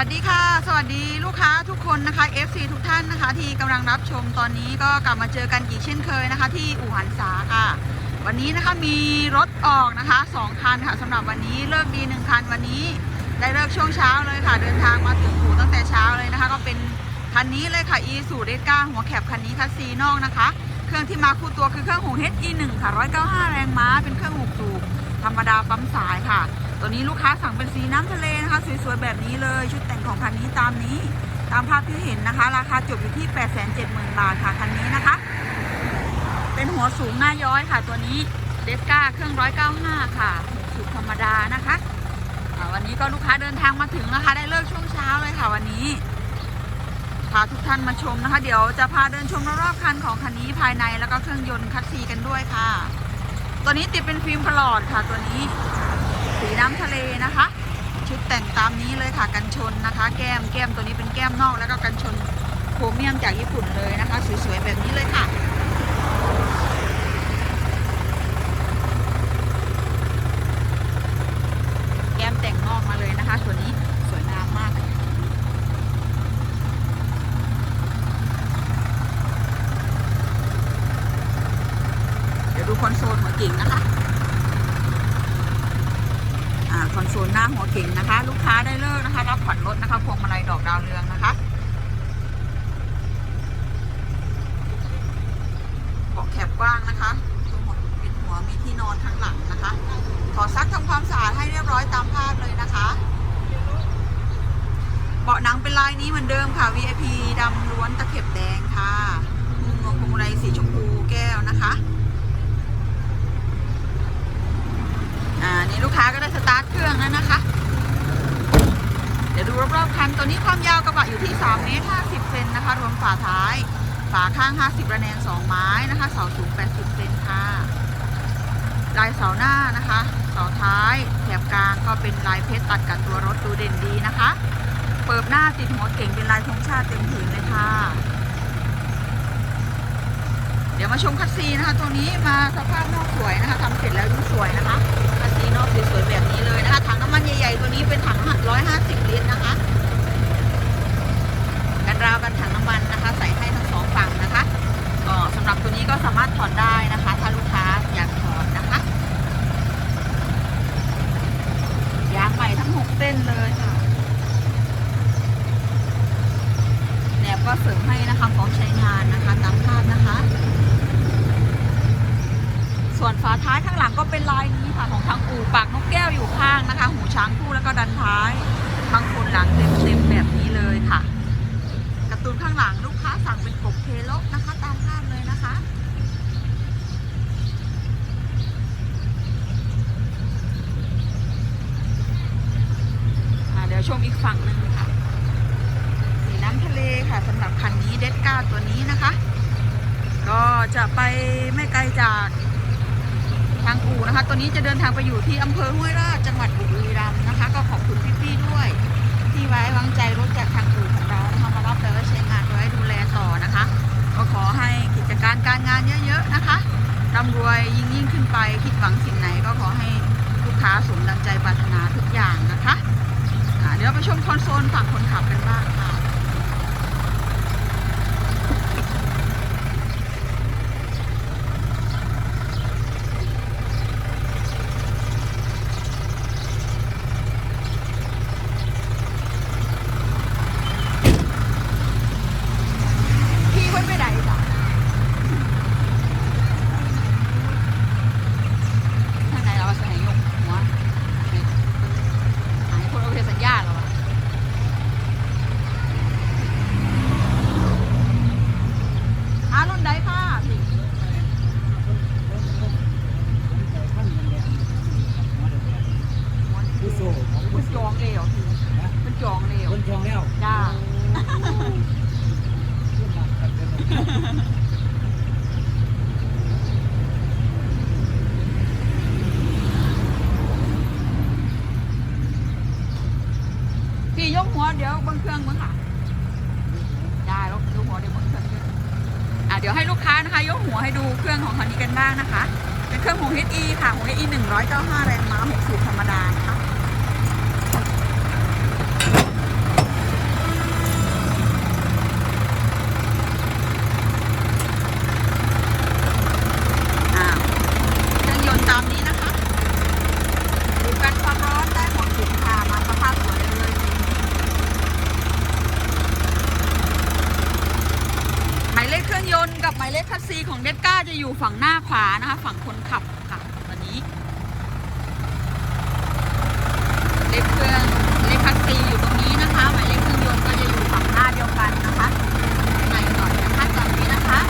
สวัสดีค่ะ สวัสดีลูกค้าทุกคนนะคะ FC ทุกท่านนะคะ ที่กำลังรับชมตอนนี้ก็กลับมาเจอกันอีกเช่นเคยนะคะ ที่อู่หันษาค่ะ วันนี้นะคะมีรถออกนะคะสองคันค่ะสำหรับวันนี้เลิกดีหนึ่งคันวันนี้ได้เลิกช่วงเช้าเลยค่ะ เดินทางมาถึงอู่ตั้งแต่เช้าเลยนะคะ ก็เป็นคันนี้เลยค่ะ e สูเดก้าหัวแคบคันนี้คัสซีนอกนะคะ เครื่องที่มาคู่ตัวคือเครื่องหง HE1 ค่ะ195 แรงม้าเป็นเครื่องหกสูบธรรมดาปั๊มสายค่ะ ตัวนี้ลูกค้าสั่งเป็นสีน้ำทะเล สวยๆแบบนี้เลย ชุดแต่งของคันนี้ตามนี้ ตามภาพที่เห็นนะคะ ราคาจบอยู่ที่ 870,000 บาทค่ะคันนี้นะคะ เป็นหัวสูงหน้าย้อยค่ะ ตัวนี้เดสก้าเครื่อง 195 ค่ะสูบธรรมดานะคะวันนี้ก็ลูกค้าเดินทางมาถึงนะคะ ได้เลิกช่วงเช้าเลยค่ะวันนี้พาทุกท่านมาชมนะคะ เดี๋ยวจะพาเดินชมรอบๆคันของคันนี้ภายในแล้วก็เครื่องยนต์คัดซีกันด้วยค่ะ ตัวนี้ติดเป็นฟิล์มพลอดค่ะ ตัวนี้ สีน้ำทะเลนะคะ ชุดแต่งตามนี้เลยค่ะกันชนนะคะ แก้มแก้มตัวนี้เป็นแก้มนอก แล้วก็กันชนโครเมียมจากญี่ปุ่นเลยนะคะ สวยๆแบบนี้เลยค่ะ แก้มแต่งนอกมาเลยนะคะตัวนี้สวยงามมากเลยเดี๋ยวดูคอนโซลหัวเก่งนะคะ อ่าคอนโซลหน้าหัว เก่งนะคะ ลูกค้าได้เลิกนะคะรับผ่อนรถนะคะพวงมาลัยดอกดาวเรืองนะคะเบาะแคบกว้างนะคะตัวหัวปิดหัวมีที่นอนข้างหลังนะคะถอดซักทำความสะอาดให้เรียบร้อยตามภาพเลยนะคะเบาะหนังเป็นลายนี้เหมือนเดิมค่ะ VIP ดำล้วนตะเข็บแดงค่ะมุมงพวงมาลัยสีชมพูแก้วนะคะ อ่า นี่ลูกค้าก็ได้สตาร์ทเครื่องแล้วนะคะ เดี๋ยวดู รอบคันตัวนี้ความยาวกระบะอยู่ที่3เมตร50เซนนะคะ รวมฝาท้าย ฝาข้าง 50 ระแนง 2 ไม้นะคะ เสาสูง 80เซนค่ะ ลายเสาหน้านะคะ เสาท้าย แถบกลางก็เป็นลายเพชรตัดกับตัวรถดูเด่นดีนะคะ เปิดหน้าติดหัวเก่งเป็นลายธงชาติเต็มผืนเลยค่ะ เดี๋ยวมาชมคัสซีนะคะ ตัวนี้มาสภาพนอกสวยนะคะทำเสร็จแล้วดูสวยนะคะ คัสซีนอกสวยๆแบบนี้เลยนะคะ ถังน้ำมันใหญ่ๆ ตัวนี้เป็นถัง150 ลิตรนะคะ กันราวกันถังน้ำมันนะคะ ใส่ให้ทั้งสองฝั่งนะคะก็สำหรับตัวนี้ก็สามารถถอดได้นะคะ ถ้าลูกค้าอยากถอดนะคะ ยางใหม่ทั้ง 6 เส้นเลยค่ะ แหนบ ก็เสริมให้นะคะพร้อมใช้งานนะคะตามภาพนะคะ ส่วนฝาท้ายข้างหลังก็เป็นลายนี้ค่ะของทางอู่ปากนกแก้วอยู่ข้างนะคะ หูช้างคู่แล้วก็ดันท้ายบางคนหลังเต็มๆแบบนี้เลยค่ะกร์ตูนข้างหลังลูกค้าสั่งเป็นกบเคโลนะคะ ตามภาพเลยนะคะเดี๋ยวชมอีกฝั่งหนึ่งค่ะ สีน้ำทะเลค่ะสำหรับคันนี้เดดก้าตั วนี้นะคะ ก็จะไปไม่ไกลจากทางอู่นะคะ ตัวนี้จะเดินทางไปอยู่ที่อำเภอห้วยราชจังหวัดบุรีรัมย์นะคะ ก็ขอบคุณพี่ๆด้วย ที่ไว้วางใจรถจากทางอู่ของเรานะคะมารับไปไว้ใช้งานไว้ดูแลต่อนะคะ ก็ขอให้กิจการการงานเยอะๆนะคะร่ำรวยยิ่งยิ่งขึ้นไปคิดหวังสิ่งไหนก็ขอให้ลูกค้าสมดังใจปรารถนาทุกอย่างนะคะเดี๋ยวไปชมคอนโซลฝั่งคนขับกันบ้างค่ะ พี่เพิ่นไปไหนจ้ะทางไหนเราจะให้ยกหัวหายคนโอเคสัญญาณเหรอวะหารุ่นใดค่ะพี่มัน จองเลยเหรอพี่มันจองเลยเหรอคนจองแล้วจ้าพี่ยกหัวเดี๋ยวเบนเครื่องมึงค่ะได้ยกยกหัวเดี๋ยวเบนเครื่องด้วยอะเดี๋ยวให้ลูกค้านะคะ ยกหัวให้ดูเครื่องของคันนี้กันบ้างนะคะ เป็นเครื่องของ HE ค่ะของ HE 195 แรงม้า6สูบธรรมดานะคะ ล็กคัสซีของเดดก้าจะอยู่ฝั่งหน้าขวานะคะ ฝั่งคนขับค่ะวันนี้ เล็กเครื่องเล็กคัสซีอยู่ตรงนี้นะคะ หมายเลขเครื่องยนต์ก็จะอยู่ฝั่งหน้าเดียวกันนะคะไหนก่อนนะคะตอนนี้นะคะ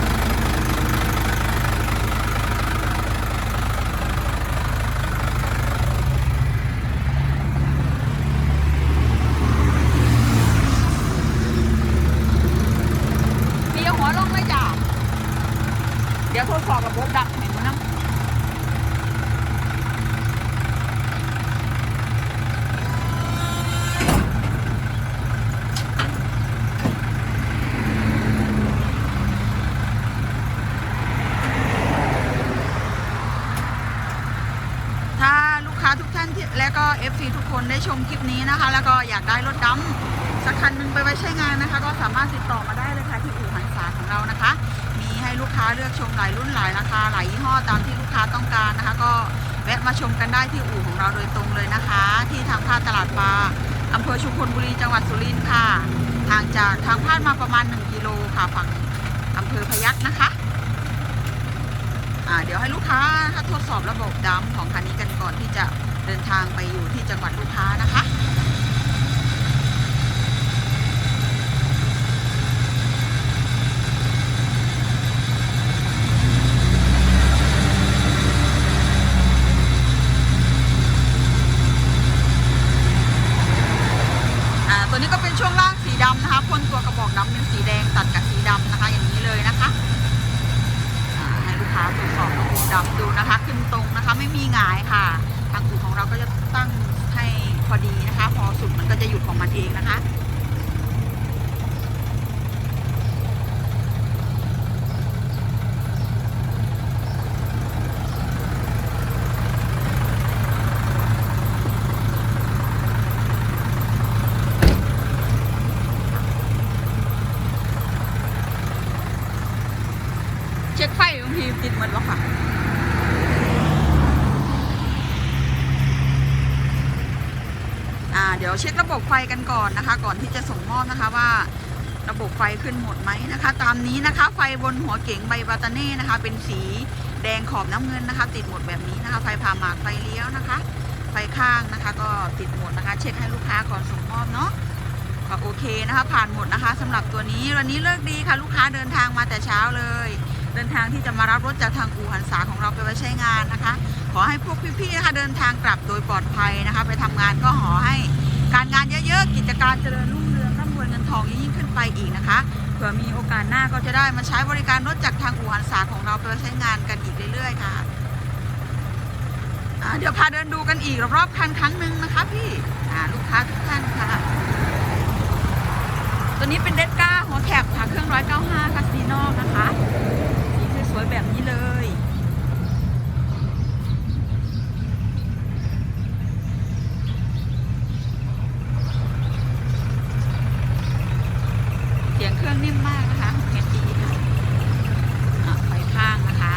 เบียร์หัวลงเลยจ้ะ เดี๋ยวโทรสอบกับบดักเห็นมั้ยนะถ้าลูกค้าทุกท่านที่และก็ FC ทุกคนได้ชมคลิปนี้นะคะ แล้วก็อยากได้รถดำสักคันหนึงไปไว้ใช้งานนะคะ ก็สามารถติดต่อมาได้เลยค่ะที่อู่หันษาของเรานะคะ ค้าเลือกชมหลายรุ่นหลายราคาหลายยี่ห้อตามที่ลูกค้าต้องการนะคะ ก็แวะมาชมกันได้ที่อู่ของเราโดยตรงเลยนะคะ ที่ทางพาดตลาดปลาอำเภอชุมพลบุรีจังหวัดสุรินทร์ค่ะห่างจากทางพาดมาประมาณ 1 กิโลค่ะฝั่งอำเภอพยัคฆ์นะคะเดี๋ยวให้ลูกค้าทดสอบระบบดำของคันนี้กันก่อนที่จะเดินทางไปอยู่ที่จังหวัดลูกค้านะคะ อ่าตัวนี้ก็เป็นช่วงล่างสีดำนะคะพ่นตัวกระบอกดำเป็นสีแดงตัดกับสีดำนะคะ อย่างนี้เลยนะคะอ่าให้ลูกค้าตรวจ สอบดำดูนะคะ ขึ้นตรงนะคะ ไม่มีหงายค่ะ ทางอู่ของเราก็จะตั้งให้พอดีนะคะ พอสุดมันก็จะหยุดของมันเองนะคะ เช็คไฟบางทีติดเหมือนแล้วค่ะ อ่า เช็คระบบไฟกันก่อนนะคะ ก่อนที่จะส่งมอบนะคะว่าระบบไฟขึ้นหมดไหมนะคะ ตามนี้นะคะ ไฟบนหัวเก๋งใบบาตาเน่นะคะ เป็นสีแดงขอบน้ำเงินนะคะ ติดหมดแบบนี้นะคะ ไฟผ่าหมากไฟเลี้ยวนะคะ ไฟข้างนะคะ ก็ติดหมดนะคะ เช็คให้ลูกค้าก่อนส่งมอบเนาะก็โอเคนะคะ ผ่านหมดนะคะสำหรับตัวนี้วันนี้เลิกดีค่ะ ลูกค้าเดินทางมาแต่เช้าเลย เดินทางที่จะมารับรถจากทางอู่หันษาของเราไปไว้ใช้งานนะคะ ขอให้พวกพี่ๆนะคะเดินทางกลับโดยปลอดภัยนะคะ ไปทำงานก็ขอให้ การงานเยอะๆ กิจการเจริญรุ่งเรืองร่ำรวยเงินทองยิ่งขึ้นไปอีกนะคะเผื่อมีโอกาสหน้าก็จะได้มาใช้บริการรถจากทางอู่หันษาของเราไปใช้งานกันอีกเรื่อยๆค่ะเดี๋ยวพาเดินดูกันอีกรอบๆคันครั้งหนึ่งนะคะพี่ลูกค้าทุกท่านค่ะ ตัวนี้เป็นเดสก้าหัวแคบค่ะเครื่อง195คัสซีนอกนะคะสีสวยๆแบบนี้เลย เสียงเครื่องนิ่มมากนะคะเฮดดีค่ะอะไฟข้างนะคะ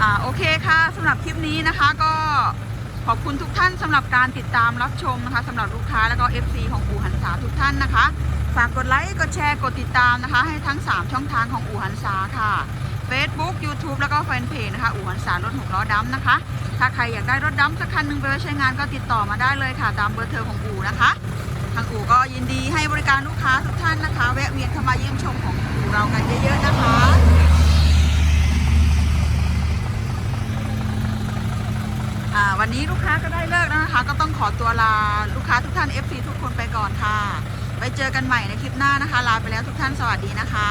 อ่า โอเคค่ะสำหรับคลิปนี้นะคะก็ขอบคุณทุกท่านสำหรับการติดตามรับชมนะคะสำหรับลูกค้าแล้วก็ FC ของอู่หันษาทุกท่านนะคะ ฝากกดไลค์กดแชร์กดติดตามนะคะ ให้ทั้ง 3 ช่องทางของอู่หันษาค่ะ Facebook YouTube แล้วก็แฟนเพจนะคะอู่หันษารถหกล้อดำนะคะ ถ้าใครอยากได้รถดำสักคันหนึ่งไปไว้ใช้งานก็ติดต่อมาได้เลยค่ะ ตามเบอร์โทรของอู่นะคะทางอู่ก็ยินดีให้บริการลูกค้าทุกท่านนะคะ แวะเวียนเข้ามาเยี่ยมชมของอู่เรากันเยอะๆนะคะ วันนี้ลูกค้าก็ได้เลิกแล้วนะคะ ก็ต้องขอตัวลาลูกค้าทุกท่าน FC ทุกคนไปก่อนค่ะ ไปเจอกันใหม่ในคลิปหน้านะคะ ลาไปแล้วทุกท่านสวัสดีนะคะ